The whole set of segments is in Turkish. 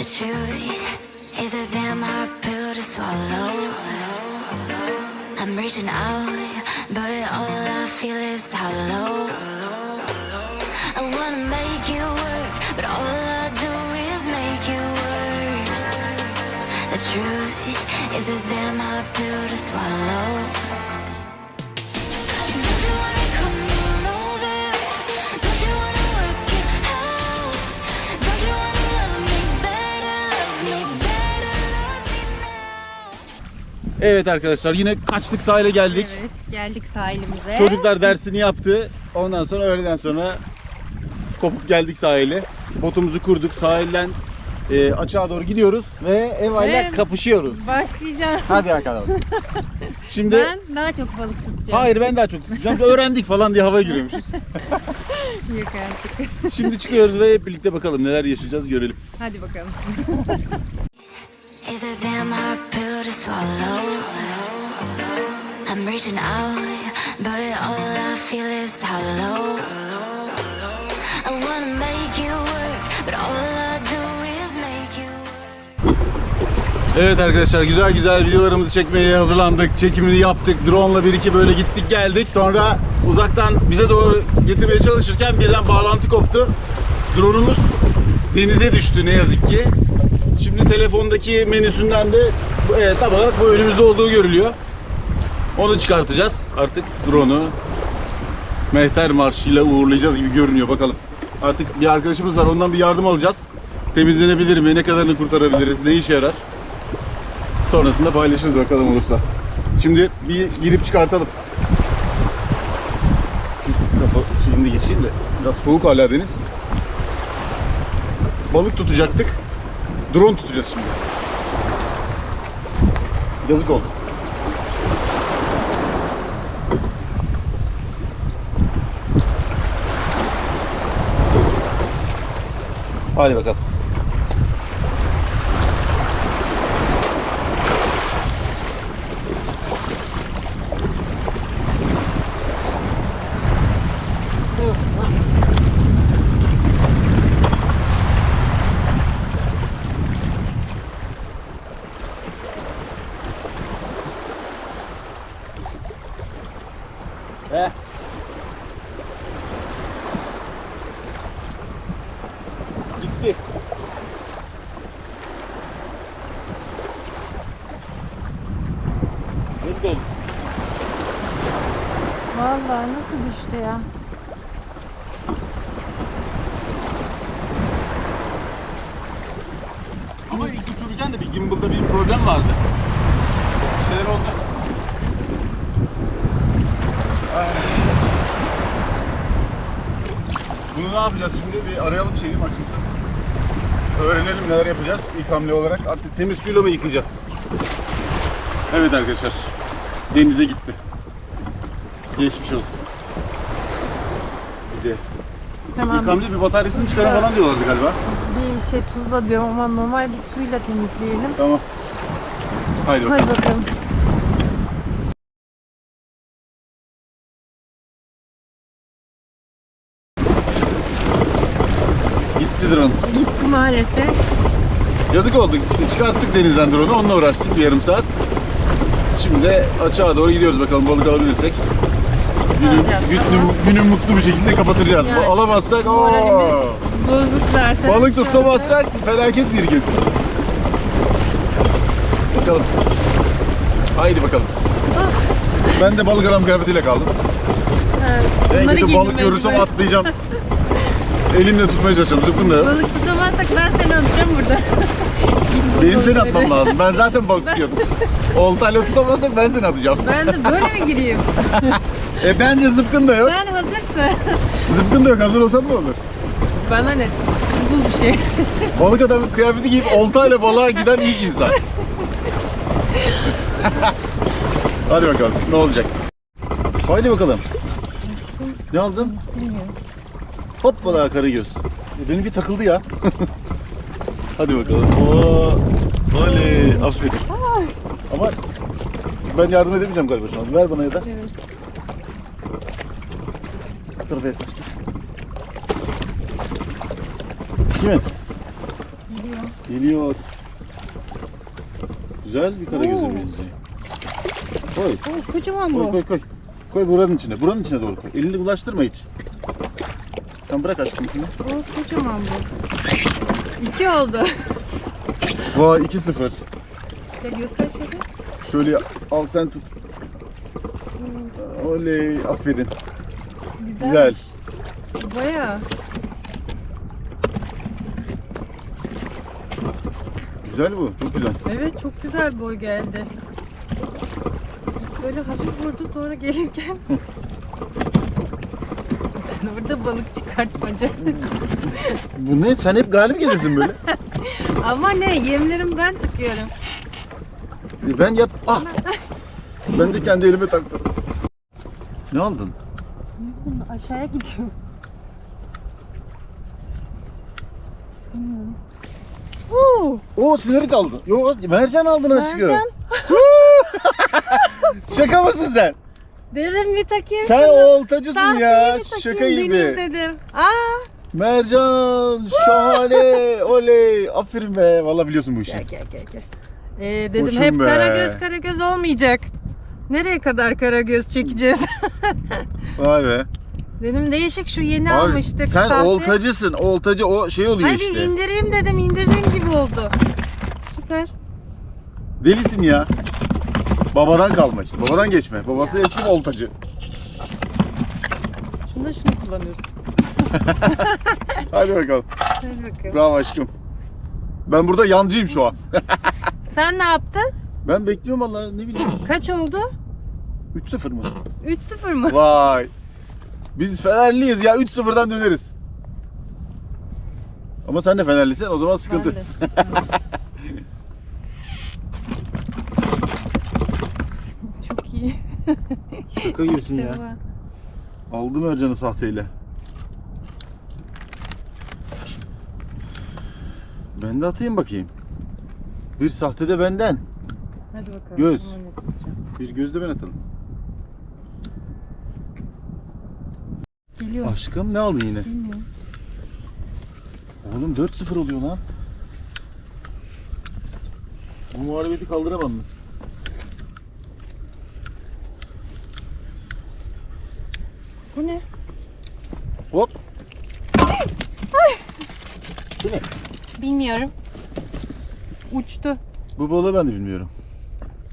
The truth is a damn hard pill to swallow. I'm reaching out, but all I feel is hollow. I wanna make you work, but all I do is make you worse. The truth is a damn hard pill to swallow. Evet arkadaşlar yine kaçtık sahile geldik. Evet, geldik sahilimize. Çocuklar dersini yaptı. Ondan sonra öğleden sonra kopup geldik sahile. Botumuzu kurduk. Sahilden e, açığa doğru gidiyoruz ve Eva ile Ve- kapışıyoruz. Başlayacağım. Hadi bakalım. Şimdi Ben daha çok balık tutacağım. hayır ben daha çok tutacağım. Öğrendik falan diye havaya giriyormuşuz. Yok artık. Şimdi çıkıyoruz ve hep birlikte bakalım neler yaşayacağız görelim. Hadi bakalım. Is a damn hard pill to swallow. I'm reaching out, but all I feel is hollow. I wanna make you work, but all I do is make you work. Evet arkadaşlar güzel güzel videolarımızı çekmeye hazırlandık. Çekimini yaptık. Drone'la bir iki böyle gittik geldik. Sonra uzaktan bize doğru getirmeye çalışırken birden bağlantı koptu. Drone'umuz denize düştü ne yazık ki. Şimdi telefondaki menüsünden de e, tam olarak bu önümüzde olduğu görülüyor. Onu çıkartacağız. Artık drone'u Mehter Marşı'yla uğurlayacağız gibi görünüyor bakalım. Artık bir arkadaşımız var ondan bir yardım alacağız. Temizlenebilir mi? Ne kadarını kurtarabiliriz? Ne işe yarar? Sonrasında paylaşırız bakalım olursa. Şimdi bir girip çıkartalım. Şeyini geçeyim de biraz soğuk hala deniz. Balık tutacaktık. Drone tutacağız şimdi. Yazık oldu. Hadi bakalım. Eh. Gitti. Yazık oldu. Vallahi nasıl düştü ya? Ama ilk uçururken de bir gimbal'da bir problem vardı. Bir şeyler oldu. Ay. Bunu ne yapacağız şimdi? Bir arayalım şeyi makinesi. Öğrenelim neler yapacağız ilk hamle olarak. Artık temiz suyla mı yıkayacağız? Evet arkadaşlar. Denize gitti. Geçmiş olsun. Bize. Tamam. İlk bir bataryasını çıkarın falan diyorlardı galiba. Bir şey tuzla diyorum ama normal bir suyla temizleyelim. Tamam. Haydi bakalım. Hadi bakalım. Gitti drone. Gitti maalesef. Yazık oldu. İşte çıkarttık denizden drone'u. Onunla uğraştık bir yarım saat. Şimdi de açığa doğru gidiyoruz bakalım balık alabilirsek. Günü, Alacağız, günü, tamam. günü mutlu bir şekilde kapatacağız. Yani Alamazsak ooo. Bozuk zaten. Balık anda. tutamazsak felaket bir gün. Bakalım. Haydi bakalım. Ben de balık adam kıyafetiyle kaldım. Ha, En kötü balık görürsem mecbur. atlayacağım. Elimle tutmaya çalışacağım. Zıpkın da yok. Balık tutamazsak ben seni atacağım burada. Benim seni atmam lazım. Ben zaten balık tutuyordum. Oltayla tutamazsak ben seni atacağım. Ben de böyle mi gireyim? E bence zıpkın da yok. Sen hazırsın. Zıpkın da yok. Hazır olsam ne olur? Bana ne? Bu bir şey. Balık adamın kıyafeti giyip oltayla balığa giden ilk insan. Hadi bakalım. Ne olacak? Haydi bakalım. Ne aldın? Hop balığa karagöz. E, benimki takıldı ya. Hadi bakalım. Oo. Oley. Aferin. Ama ben yardım edemeyeceğim galiba şu an. Ver bana ya da. Evet. Bu tarafa yaklaştır. Kimin? Geliyor. Geliyor. Güzel bir karagöz'e Oo. benziyor. Koy. Oo, kocaman Koy bu. koy koy. Koy buranın içine. Buranın içine doğru koy. Elini bulaştırma hiç. Tamam bırak aşkım şunu. Oo, kocaman bu. İki oldu. Vay 2-0. Ya göster şöyle. Şöyle al sen tut. Oley aferin. Güzel. Baya. Güzel bu. Çok güzel. Evet çok güzel boy geldi. Böyle hafif vurdu sonra gelirken. Sen orada balık çıkartmaca. Bu ne? Sen hep galip gelirsin böyle. Ama ne yemlerimi ben takıyorum. E ben yat... Ah! Ben de kendi elime taktım. Ne aldın? Aşağıya gidiyor. Bilmiyorum. Oo, Oo sinerit aldın. Yo mercan aldın aşkım. Mercan. Şaka mısın sen? Dedim bir takayım Sen şunu. oltacısın ya. bir takayım, Şaka gibi. dedim. Aa. Mercan şahane oley. Aferin be. Vallahi biliyorsun bu işi. Gel gel gel gel. Ee, dedim Koçum hep be. karagöz karagöz olmayacak. Nereye kadar karagöz çekeceğiz? Vay be. dedim değişik şu yeni Abi, almıştık. sen sahte. oltacısın. Oltacı o şey oluyor Ay bir işte. indireyim dedim indirdiğim gibi oldu. Süper. Delisin ya. Babadan kalma işte. Babadan geçme. Babası eski oltacı. Şunda şunu kullanıyoruz. Hadi bakalım. Hadi bakalım. Bravo aşkım. Ben burada yancıyım şu an. Sen ne yaptın? Ben bekliyorum Allah ne bileyim. Kaç oldu? 3-0 mı? 3-0 mı? Vay. Biz Fenerliyiz ya 3-0'dan döneriz. Ama sen de Fenerlisin o zaman sıkıntı. Ben de. Çok iyi. Şaka gibisin ya. Aldım Ercan'ı sahteyle. Ben de atayım bakayım. Bir sahte de benden. Hadi bakalım. Göz. Bir göz de ben atalım. Geliyor. Aşkım ne aldın yine? Bilmiyorum. Oğlum 4-0 oluyor lan. Bu muharebeti kaldıramam Bu ne? Hop. Bu ne? Bilmiyorum. Uçtu. Bu balığı ben de bilmiyorum.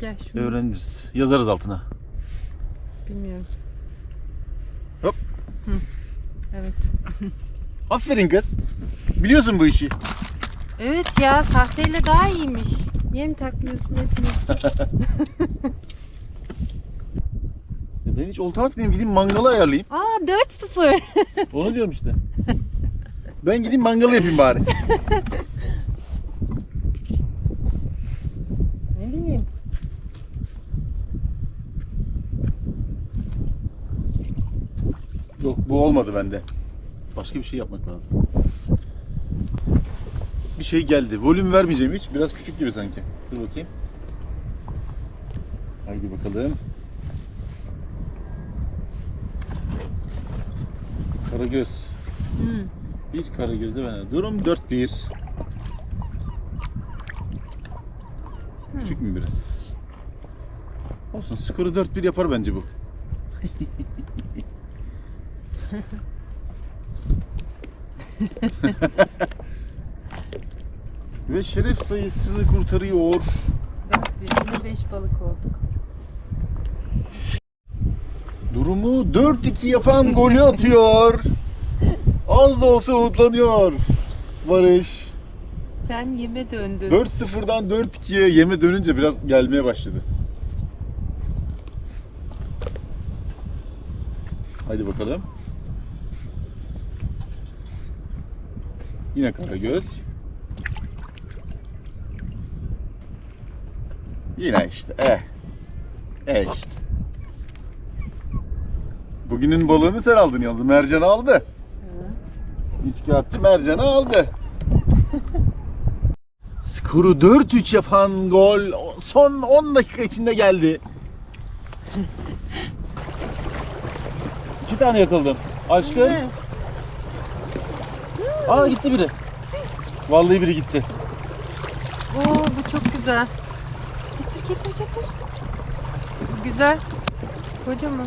Gel şunu. Öğreniriz. Yazarız altına. Bilmiyorum. Hop. Hı. Evet. Aferin kız. Biliyorsun bu işi. Evet ya sahteyle daha iyiymiş. Yem takmıyorsun etmiyorsun. Ben hiç olta atmayayım gideyim mangalı ayarlayayım. Aa 4-0. Onu diyorum işte. Ben gideyim mangalı yapayım bari. ne bileyim. Yok bu olmadı bende. Başka bir şey yapmak lazım. Bir şey geldi. Volüm vermeyeceğim hiç. Biraz küçük gibi sanki. Dur bakayım. Haydi bakalım. Karagöz. Hmm. Bir karagözde ben. Durum 4-1. Küçük mü biraz? Olsun skoru 4-1 yapar bence bu. Ve şeref sayısını kurtarıyor. 4 1 5 balık olduk. Durumu 4-2 yapan golü atıyor. Az da olsa umutlanıyor. Barış. Sen yeme döndün. 4-0'dan 4-2'ye yeme dönünce biraz gelmeye başladı. Haydi bakalım. Yine Karagöz. Yine işte. Eh. Eh işte. Bugünün balığını sen aldın yalnız. Mercan aldı. İçkiyatçı mercanı aldı. Skoru 4-3 yapan gol son 10 dakika içinde geldi. İki tane yakaladım. Aşkım. Aa gitti biri. Vallahi biri gitti. Oo bu çok güzel. Getir getir getir. Güzel. Kocaman.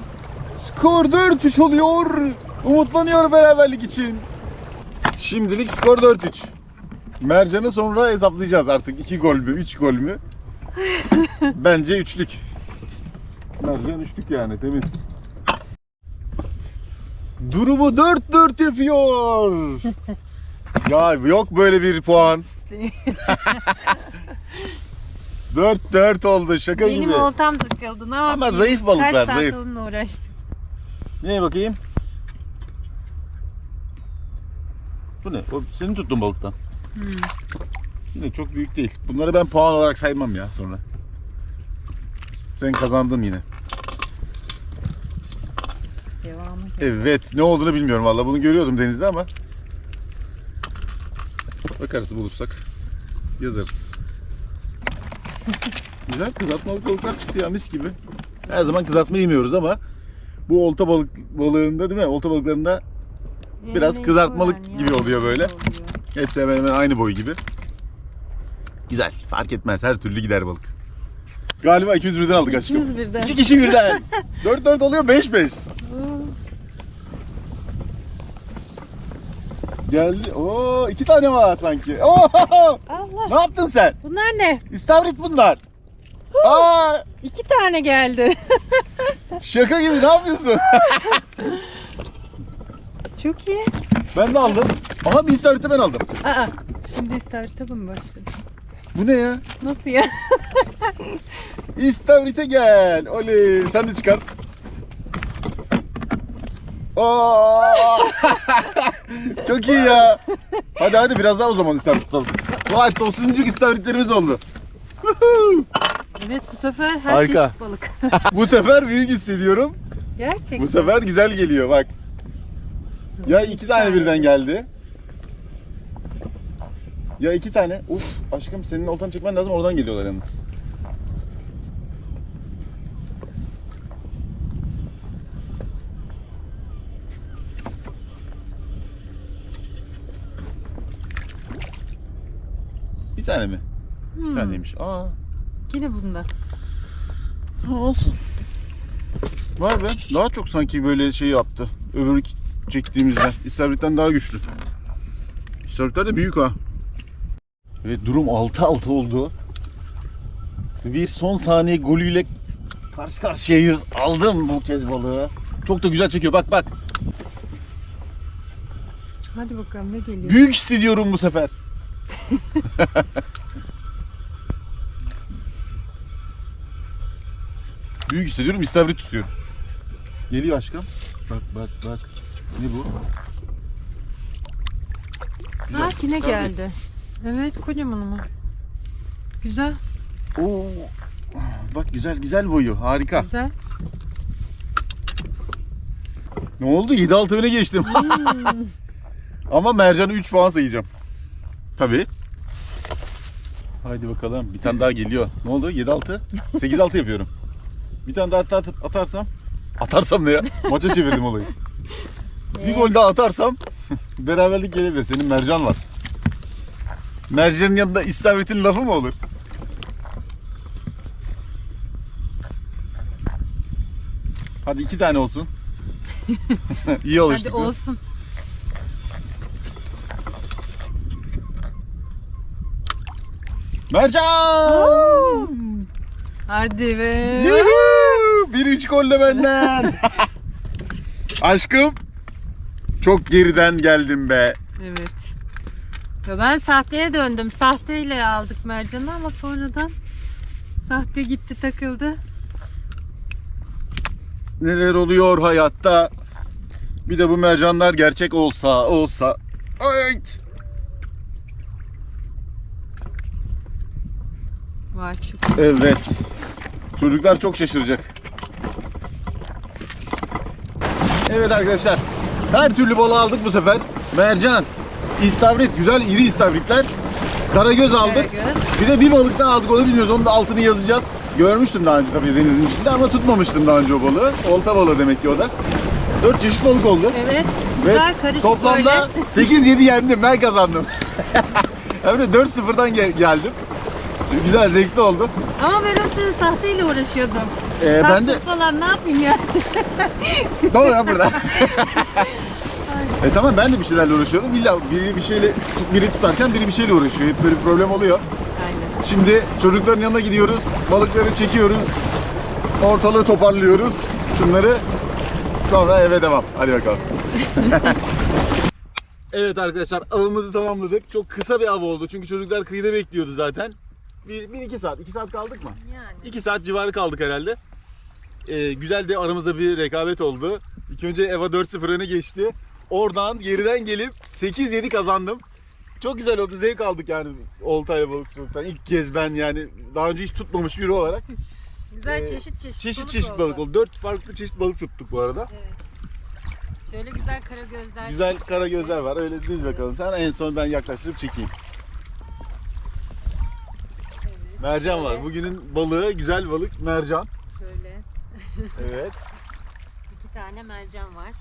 Skor 4-3 oluyor. Umutlanıyor beraberlik için. Şimdilik skor 4-3. Mercan'ı sonra hesaplayacağız artık. 2 gol mü, 3 gol mü? Bence üçlük. Mercan üçlük yani temiz. Durumu 4-4 yapıyor. ya yok böyle bir puan. 4-4 oldu şaka Benim gibi. oltam takıldı. Ne yapayım? zayıf balıklar, Kaç saat zayıf. onunla uğraştım. Neye bakayım? Bu ne? O senin tuttuğun balıktan. Yine çok büyük değil. Bunları ben puan olarak saymam ya sonra. Sen kazandın yine. Devamı. Evet. Ne olduğunu bilmiyorum valla. Bunu görüyordum denizde ama. Bakarız bulursak. Yazarız. Güzel kızartmalık balıklar çıktı ya mis gibi. Her zaman kızartma yemiyoruz ama bu olta balık balığında değil mi? Olta balıklarında Biraz kızartmalık gibi oluyor böyle. hepsi hemen hemen aynı boy gibi. Güzel. Fark etmez. Her türlü gider balık. Galiba 200 birden aldık aşkım. 200 birden. İki kişi birden. 4-4 oluyor 5-5. Geldi. Oo iki tane var sanki. Oo! Allah. Ne yaptın sen? Bunlar ne? İstavrit bunlar. Aa, İki tane geldi. şaka gibi ne yapıyorsun? Çok iyi. ben de aldım. Ama bir istavriti ben aldım. Aa, şimdi istavrit'e mi başladı? Bu ne ya? Nasıl ya? İstavrite gel. Oley. Sen de çıkar. Oo! Çok iyi ya. Hadi hadi biraz daha o zaman istavrit tutalım. Vay tosuncuk istavritlerimiz oldu. Evet bu sefer her Harika. çeşit balık. Bu sefer büyük hissediyorum. Gerçekten. Bu sefer güzel geliyor bak. Ya iki tane birden geldi. Ya iki tane. Uf aşkım senin oltanı çekmen lazım oradan geliyorlar yalnız. Bir tane mi? Bir Hmm. taneymiş. Aa, Yine bunda. ha, olsun. Var be. Daha çok sanki böyle şey yaptı. Öbür çektiğimizde. İstavrit'ten daha güçlü. İstavritler de büyük ha. Evet durum 6-6 oldu. Bir son saniye golüyle karşı karşıyayız. Aldım bu kez balığı. Çok da güzel çekiyor. Bak bak. Hadi bakalım ne geliyor. Büyük hissediyorum bu sefer. Büyük hissediyorum. İstavrit tutuyorum. Geliyor aşkım. Bak bak bak. Ne bu? Ha yine geldi. Evet kocaman ama. Güzel. Oo. Bak güzel güzel boyu. Harika. Güzel. Ne oldu? 7-6 öne geçtim. Ama Mercan'a 3 puan sayacağım. Tabii. Haydi bakalım. Bir tane daha geliyor. Ne oldu? 7-6. 8-6 yapıyorum. Bir tane daha at- at- atarsam. Atarsam ne ya? Maça çevirdim olayı. Bir gol daha atarsam beraberlik gelebilir. Senin Mercan var. Mercan'ın yanında istavritin lafı mı olur? Hadi iki tane olsun. İyi olur Hadi olsun. Mercan! Hadi be. Yuhuu! Bir üç golle benden. Aşkım. Çok geriden geldim be. Evet. Ya ben sahteye döndüm. Sahteyle aldık mercanı ama sonradan sahte gitti takıldı. Neler oluyor hayatta? Bir de bu mercanlar gerçek olsa olsa. Ay! Vay çok. Evet. Çocuklar çok şaşıracak. Evet arkadaşlar. Her türlü balığı aldık bu sefer. Mercan, istavrit, güzel iri istavritler. Karagöz aldık. Karagöz. Bir de bir balık daha aldık. Onu bilmiyoruz. Onun da altını yazacağız. Görmüştüm daha önce tabii denizin içinde ama tutmamıştım daha önce o balığı. Olta balığı demek ki o da. Dört çeşit balık oldu. Evet. Ve karışık toplamda böyle. 8-7 yendim. Ben kazandım. De 4-0'dan gel- geldim. Güzel, zevkli oldu. Ama ben o sırada sahteyle uğraşıyordum. Ee, ben de... Falan ne yapayım ya? Doğru ya burada. e tamam ben de bir şeylerle uğraşıyordum. İlla biri bir şeyle biri tutarken biri bir şeyle uğraşıyor. Hep böyle bir problem oluyor. Aynen. Şimdi çocukların yanına gidiyoruz. Balıkları çekiyoruz. Ortalığı toparlıyoruz. Şunları sonra eve devam. Hadi bakalım. evet arkadaşlar avımızı tamamladık. Çok kısa bir av oldu. Çünkü çocuklar kıyıda bekliyordu zaten. Bir, bir iki saat. iki saat kaldık mı? Yani. 2 saat civarı kaldık herhalde. Ee, güzel de aramızda bir rekabet oldu. İlk önce Eva 4-0 öne geçti. Oradan geriden gelip 8-7 kazandım. Çok güzel oldu. Zevk aldık yani oltayla balıkçılıktan. İlk kez ben yani daha önce hiç tutmamış biri olarak. Güzel Ee, çeşit çeşit, Çeşit çeşit balık oldu. 4 farklı çeşit balık tuttuk bu arada. Şöyle güzel kara gözler. Güzel kara gözler var. Öyle diz bakalım. Sen en son ben yaklaştırıp çekeyim. Mercan var. Bugünün balığı güzel balık mercan. Şöyle Evet. iki tane mercan var.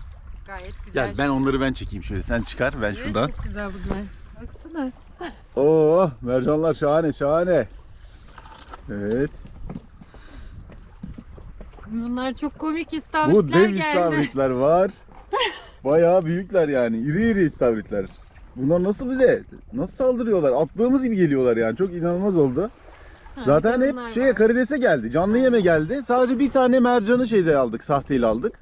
Gayet güzel. Gel ben onları ben çekeyim şöyle. Sen çıkar ben Evet, şuradan. Çok güzel bunlar. Baksana. Oo, mercanlar şahane şahane. Evet. Bunlar çok komik istavritler Bu dev geldi. istavritler var. Bayağı büyükler yani. İri iri istavritler. Bunlar nasıl bir de nasıl saldırıyorlar? Attığımız gibi geliyorlar yani. Çok inanılmaz oldu. Zaten hep bunlar şeye var. karidese geldi. Canlı yeme geldi. Sadece bir tane mercanı şeyde aldık. Sahteyle aldık.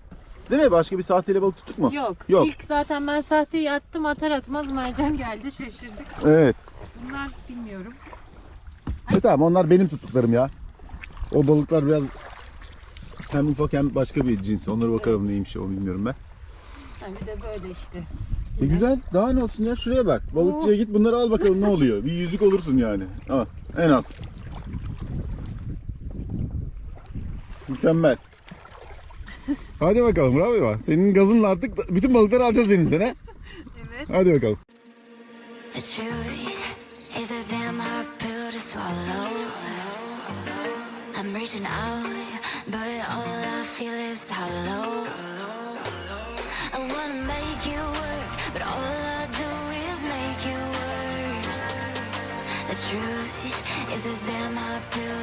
Değil mi? Başka bir sahteyle balık tuttuk mu? Yok. Yok. İlk zaten ben sahteyi attım atar atmaz mercan geldi şaşırdık. Evet. Bunlar bilmiyorum. E tamam onlar benim tuttuklarım ya. O balıklar biraz hem ufak hem başka bir cins. Onlara bakarım neymiş o bilmiyorum ben. Ha, bir de böyle işte. E güzel. Daha ne olsun ya? Şuraya bak. Balıkçıya git bunları al bakalım ne oluyor. Bir yüzük olursun yani. Ha, en az. Mükemmel. Hadi bakalım bravo ya. Senin gazınla artık bütün balıkları alacağız denizden ha. Evet. Hadi bakalım. The truth is a damn hard pill to swallow. I'm reaching out, but all I feel is hollow. I wanna make you work, but all I do is make you worse. The truth is a damn hard pill